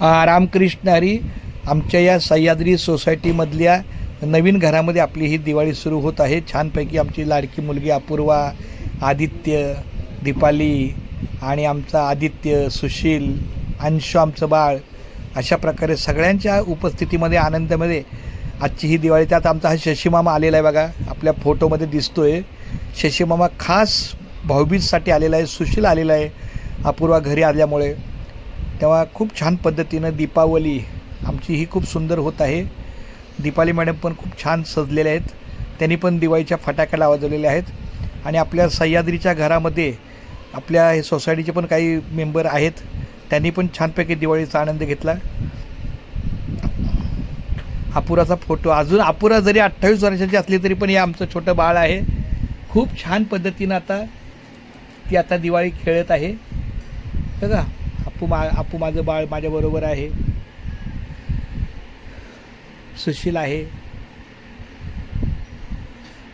रामकृष्ण हरी आमच्या या सह्याद्री सोसायटीमधल्या नवीन घरामध्ये आपली ही दिवाळी सुरू होत आहे. छानपैकी आमची लाडकी मुलगी अपूर्वा आदित्य दीपाली आणि आमचा आदित्य सुशील अंशू आमचं बाळ अशा प्रकारे सगळ्यांच्या उपस्थितीमध्ये आनंदामध्ये आजची ही दिवाळी. त्यात आमचा हा शशीमामा आलेला आहे बघा. आपल्या फोटोमध्ये दिसतो आहे शशीमामा खास भाऊबीजसाठी आलेला आहे. सुशील आलेला आहे. अपूर्वा घरी आल्यामुळे. तेव्हा खूप छान पद्धतीनं दीपावली आमची ही खूप सुंदर होत आहे. दीपाली मॅडम पण खूप छान सजलेल्या आहेत. त्यांनी पण दिवाळीच्या फटाक्या वाजवलेल्या आहेत. आणि आपल्या सह्याद्रीच्या घरामध्ये आपल्या हे सोसायटीचे पण काही मेंबर आहेत. त्यांनी पण छानपैकी दिवाळीचा आनंद घेतला. अपुराचा फोटो. अजून अपुरा जरी अठ्ठावीस वर्षाची असली तरी पण हे आमचं छोटं बाळ आहे. खूप छान पद्धतीनं आता ती आता दिवाळी खेळत आहे. बघा. आपू मा आप्पू माझं बाळ माझ्याबरोबर आहे. सुशील आहे.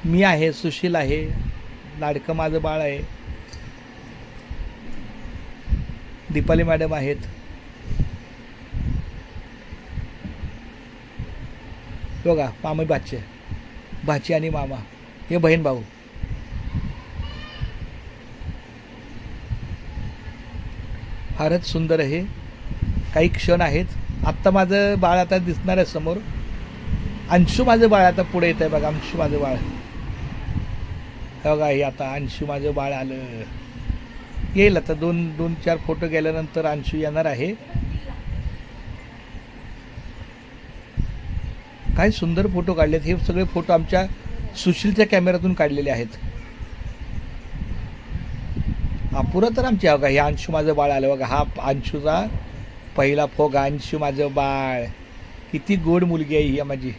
मी आहे सुशील आहे. लाडकं माझं बाळ आहे. दीपाली मॅडम आहेत. बघा मामा भाचे भाची आणि मामा हे बहीण भाऊ. फारच सुंदर आहे. काही क्षण आहेत. आत्ता माझं बाळ आता दिसणार आहे समोर. अंशू माझं बाळ आता पुढे येत आहे बघा. अंशू माझं बाळ. बघा हे आता अंशू माझं बाळ आलं. येईल आता. दोन दोन चार फोटो गेल्यानंतर अंशू येणार आहे. काय सुंदर फोटो काढलेत. हे सगळे फोटो आमच्या सुशीलच्या कॅमेऱ्यातून काढलेले आहेत. पुरं तर आमची बघा हे अंशू माझं बाळ आलं बघा. हा अंशूचा पहिला फोग. अंशू माझं बाळ. किती गोड मुलगी आहे ही माझी.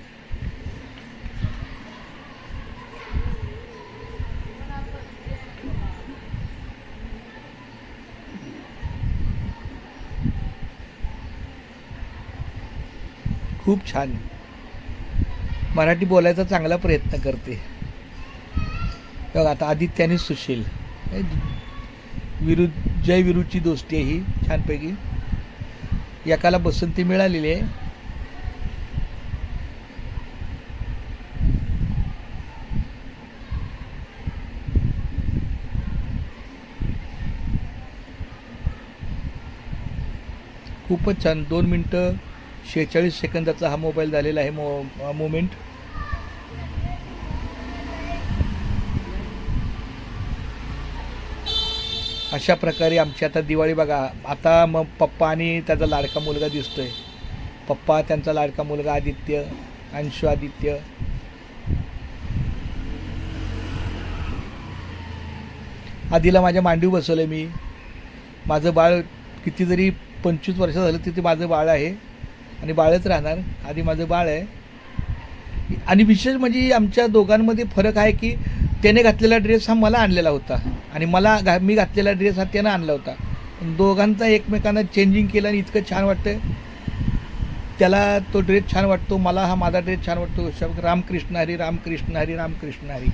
खूप छान. मराठी बोलायचा चांगला प्रयत्न करते. बघा आता आदित्य आणि सुशील. विरुद्ध जय विरूची दोस्ती आहे ही छानपैकी. एकाला बसंती मिळालेली आहे. खूपच छान दोन मिनटं शेहेचाळीस सेकंदाचा हा मोबाईल झालेला आहे मो मोमेंट अशा प्रकारे आमची आता दिवाळी बघा. आता मग पप्पा आणि त्याचा लाडका मुलगा दिसतोय. पप्पा त्यांचा लाडका मुलगा आदित्य अंशु आदित्य. आधीला माझ्या मांडीव बसवलं मी. माझं बाळ किती जरी पंचवीस वर्ष झालं तिथे माझं बाळ आहे आणि बाळच राहणार. आधी माझं बाळ आहे. आणि विशेष म्हणजे आमच्या दोघांमध्ये फरक आहे की त्याने घातलेला ड्रेस हा मला आणलेला होता. आणि मला घा मी घातलेला ड्रेस हा त्यानं आणला होता. पण दोघांचा एकमेकांना चेंजिंग केलं आणि इतकं छान वाटतं त्याला तो ड्रेस छान वाटतो मला हा माझा ड्रेस छान वाटतो. रामकृष्ण हरी रामकृष्ण हरी रामकृष्ण हरी.